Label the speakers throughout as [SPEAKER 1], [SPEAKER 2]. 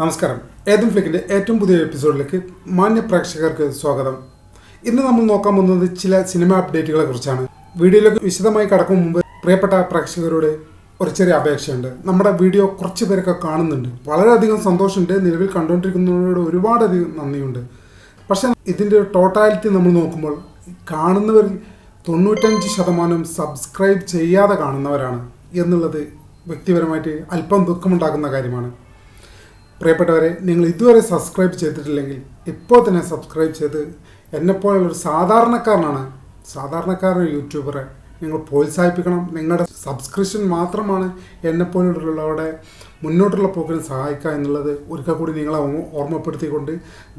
[SPEAKER 1] നമസ്കാരം. ഏതും ഫ്ലിക്കിന്റെ ഏറ്റവും പുതിയ എപ്പിസോഡിലേക്ക് മാന്യ പ്രേക്ഷകർക്ക് സ്വാഗതം. ഇന്ന് നമ്മൾ നോക്കാൻ പോകുന്നത് ചില സിനിമ അപ്ഡേറ്റുകളെ കുറിച്ചാണ്. വീഡിയോയിലേക്ക് വിശദമായി കടക്കും മുമ്പ് പ്രിയപ്പെട്ട പ്രേക്ഷകരോട് ഒരു ചെറിയ അപേക്ഷയുണ്ട്. നമ്മുടെ വീഡിയോ കുറച്ച് പേരൊക്കെ കാണുന്നുണ്ട്. വളരെയധികം സന്തോഷമുണ്ട്. നിലവിൽ കണ്ടുകൊണ്ടിരിക്കുന്നവരോട് ഒരുപാടധികം നന്ദിയുണ്ട്. പക്ഷെ ഇതിന്റെ ടോട്ടാലിറ്റി നമ്മൾ നോക്കുമ്പോൾ കാണുന്നവരിൽ തൊണ്ണൂറ്റഞ്ച് ശതമാനം സബ്സ്ക്രൈബ് ചെയ്യാതെ കാണുന്നവരാണ് എന്നുള്ളത് വ്യക്തിപരമായിട്ട് അല്പം ദുഃഖമുണ്ടാക്കുന്ന കാര്യമാണ്. പ്രിയപ്പെട്ടവരെ നിങ്ങൾ ഇതുവരെ സബ്സ്ക്രൈബ് ചെയ്തിട്ടില്ലെങ്കിൽ ഇപ്പോൾ തന്നെ സബ്സ്ക്രൈബ് ചെയ്ത് എന്നെപ്പോലുള്ള ഒരു സാധാരണക്കാരനാണ് സാധാരണക്കാരൻ യൂട്യൂബറെ നിങ്ങൾ പ്രോത്സാഹിപ്പിക്കണം. നിങ്ങളുടെ സബ്സ്ക്രിപ്ഷൻ മാത്രമാണ് എന്നെപ്പോലുള്ളവരുടെ മുന്നോട്ടുള്ള പോക്കിന് സഹായിക്കുക എന്നുള്ളത് ഒരിക്കൽ കൂടി നിങ്ങളെ ഓർമ്മപ്പെടുത്തിക്കൊണ്ട്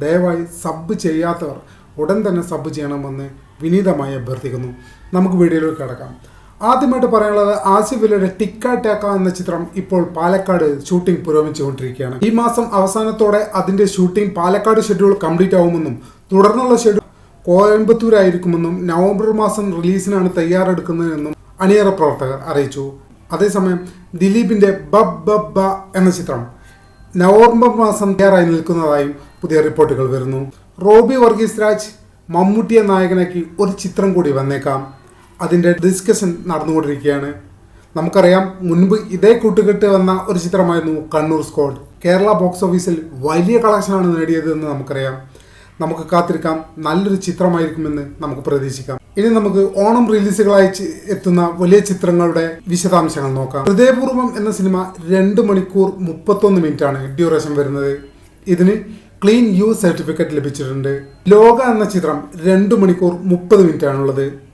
[SPEAKER 1] ദയവായി സബ് ചെയ്യാത്തവർ ഉടൻ തന്നെ സബ് ചെയ്യണമെന്ന് വിനീതമായി അഭ്യർത്ഥിക്കുന്നു. നമുക്ക് വീഡിയോയിലേക്ക് കിടക്കാം. ആദ്യമായിട്ട് പറയാനുള്ളത് ആസിഫിലയുടെ ടിക്ക ടാക്ക എന്ന ചിത്രം ഇപ്പോൾ പാലക്കാട് ഷൂട്ടിംഗ് പുരോഗമിച്ചുകൊണ്ടിരിക്കുകയാണ്. ഈ മാസം അവസാനത്തോടെ അതിന്റെ ഷൂട്ടിംഗ് പാലക്കാട് ഷെഡ്യൂൾ കംപ്ലീറ്റ് ആവുമെന്നും തുടർന്നുള്ള ഷെഡ്യൂൾ കോയമ്പത്തൂരായിരിക്കുമെന്നും നവംബർ മാസം റിലീസിനാണ് തയ്യാറെടുക്കുന്നതെന്നും അണിയറ പ്രവർത്തകർ അറിയിച്ചു. അതേസമയം ദിലീപിന്റെ ബബ് ബബ് ബ എന്ന ചിത്രം നവംബർ മാസം തയ്യാറായി നിൽക്കുന്നതായും പുതിയ റിപ്പോർട്ടുകൾ വരുന്നു. റോബി വർഗീസ് രാജ് മമ്മൂട്ടിയെ നായകനാക്കി ഒരു ചിത്രം കൂടി വന്നേക്കാം. അതിന്റെ ഡിസ്കഷൻ നടന്നുകൊണ്ടിരിക്കുകയാണ്. നമുക്കറിയാം മുൻപ് ഇതേ കൂട്ടുകെട്ട് വന്ന ഒരു ചിത്രമായിരുന്നു കണ്ണൂർ സ്ക്വാഡ് കേരള ബോക്സ് ഓഫീസിൽ വലിയ കളക്ഷനാണ് നേടിയതെന്ന് നമുക്കറിയാം. നമുക്ക് കാത്തിരിക്കാം. നല്ലൊരു ചിത്രമായിരിക്കുമെന്ന് നമുക്ക് പ്രതീക്ഷിക്കാം. ഇനി നമുക്ക് ഓണം റിലീസുകളായി എത്തുന്ന വലിയ ചിത്രങ്ങളുടെ വിശദാംശങ്ങൾ നോക്കാം. ഹൃദയപൂർവം എന്ന സിനിമ രണ്ട് മണിക്കൂർ മുപ്പത്തൊന്ന് മിനിറ്റ് ആണ് ഡ്യൂറേഷൻ വരുന്നത്. ഇതിന് ക്ലീൻ യു സർട്ടിഫിക്കറ്റ് ലഭിച്ചിട്ടുണ്ട്. ലോക എന്ന ചിത്രം രണ്ട് മണിക്കൂർ മുപ്പത് മിനിറ്റ് ആണുള്ളത്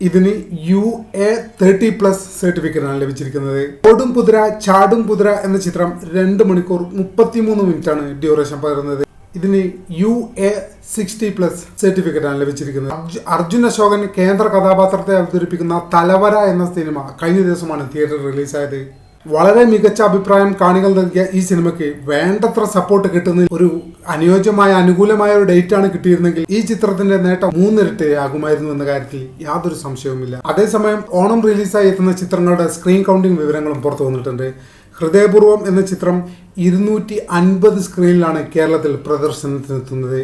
[SPEAKER 1] ഇതിന് യു എ തേർട്ടി പ്ലസ് സർട്ടിഫിക്കറ്റാണ് ലഭിച്ചിരിക്കുന്നത്. ഓടും കുതിര ചാടും കുതിര എന്ന ചിത്രം രണ്ട് മണിക്കൂർ മുപ്പത്തിമൂന്ന് മിനിറ്റ് ആണ് ഡ്യൂറേഷൻ പകരുന്നത്. ഇതിന് യു എ സിക്സ്റ്റി പ്ലസ് സർട്ടിഫിക്കറ്റാണ് ലഭിച്ചിരിക്കുന്നത്. അർജു- അർജുൻ അശോകൻ കേന്ദ്ര കഥാപാത്രത്തെ അവതരിപ്പിക്കുന്ന തലവര എന്ന സിനിമ കഴിഞ്ഞ ദിവസമാണ് തിയേറ്ററിൽ റിലീസായത് വളരെ മികച്ച അഭിപ്രായം കാണികൾ നൽകിയ ഈ സിനിമയ്ക്ക് വേണ്ടത്ര സപ്പോർട്ട് കിട്ടുന്ന ഒരു അനുയോജ്യമായ അനുകൂലമായ ഒരു ഡേറ്റ് ആണ് കിട്ടിയിരുന്നെങ്കിൽ ഈ ചിത്രത്തിന്റെ നേട്ടം മൂന്നിരട്ടിയാകുമായിരുന്നു എന്ന കാര്യത്തിൽ യാതൊരു സംശയവുമില്ല. അതേസമയം ഓണം റിലീസായി എത്തുന്ന ചിത്രങ്ങളുടെ സ്ക്രീൻ കൗണ്ടിംഗ് വിവരങ്ങളും പുറത്തു വന്നിട്ടുണ്ട്. ഹൃദയപൂർവം എന്ന ചിത്രം ഇരുന്നൂറ്റി അൻപത് സ്ക്രീനിലാണ് കേരളത്തിൽ പ്രദർശനത്തിനെത്തുന്നത്.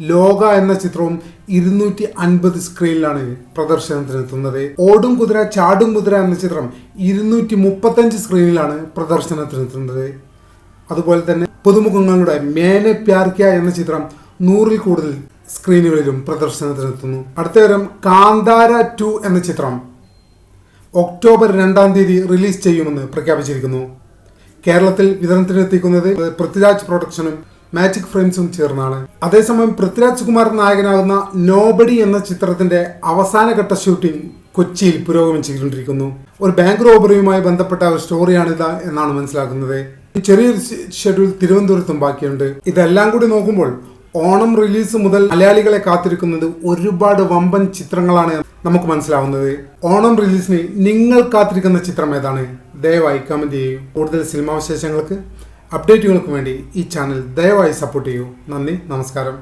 [SPEAKER 1] ലോക എന്ന ചിത്രവും ഇരുന്നൂറ്റി അൻപത് സ്ക്രീനിലാണ് പ്രദർശനത്തിനെത്തുന്നത്. ഓടും കുതിര ചാടും കുതിര എന്ന ചിത്രം ഇരുന്നൂറ്റി മുപ്പത്തഞ്ച് സ്ക്രീനിലാണ് പ്രദർശനത്തിനെത്തുന്നത്. അതുപോലെ തന്നെ പുതുമുഖങ്ങളുടെ മേനെ പ്യാർക്ക എന്ന ചിത്രം നൂറിൽ കൂടുതൽ സ്ക്രീനുകളിലും പ്രദർശനത്തിനെത്തുന്നു. അടുത്ത വരം കാന്താര ടു എന്ന ചിത്രം ഒക്ടോബർ രണ്ടാം തീയതി റിലീസ് ചെയ്യുമെന്ന് പ്രഖ്യാപിച്ചിരിക്കുന്നു. കേരളത്തിൽ വിതരണത്തിനെത്തിക്കുന്നത് പൃഥ്വിരാജ് പ്രൊഡക്ഷനും മാജിക് ഫ്രെയിംസും ചേർന്നാണ്. അതേസമയം പൃഥ്വിരാജ് കുമാർ നായകനാകുന്ന നോബഡി എന്ന ചിത്രത്തിന്റെ അവസാനഘട്ട ഷൂട്ടിംഗ് കൊച്ചിയിൽ പുരോഗമിച്ചുകൊണ്ടിരിക്കുന്നു. ഒരു ബാങ്ക് റോബറിയുമായി ബന്ധപ്പെട്ട ഒരു സ്റ്റോറിയാണിത് എന്നാണ് മനസ്സിലാക്കുന്നത്. ചെറിയൊരു ഷെഡ്യൂൾ തിരുവനന്തപുരത്തും ബാക്കിയുണ്ട്. ഇതെല്ലാം കൂടി നോക്കുമ്പോൾ ഓണം റിലീസ് മുതൽ മലയാളികളെ കാത്തിരിക്കുന്നത് ഒരുപാട് വമ്പൻ ചിത്രങ്ങളാണ് നമുക്ക് മനസ്സിലാവുന്നത്. ഓണം റിലീസിന് നിങ്ങൾ കാത്തിരിക്കുന്ന ചിത്രം ഏതാണ്? ദയവായി കമന്റ് ചെയ്യൂ. കൂടുതൽ സിനിമാ വിശേഷങ്ങൾക്ക് അപ്ഡേറ്റുകൾക്ക് വേണ്ടി ഈ ചാനൽ ദയവായി സപ്പോർട്ട് ചെയ്യൂ. നന്ദി നമസ്കാരം.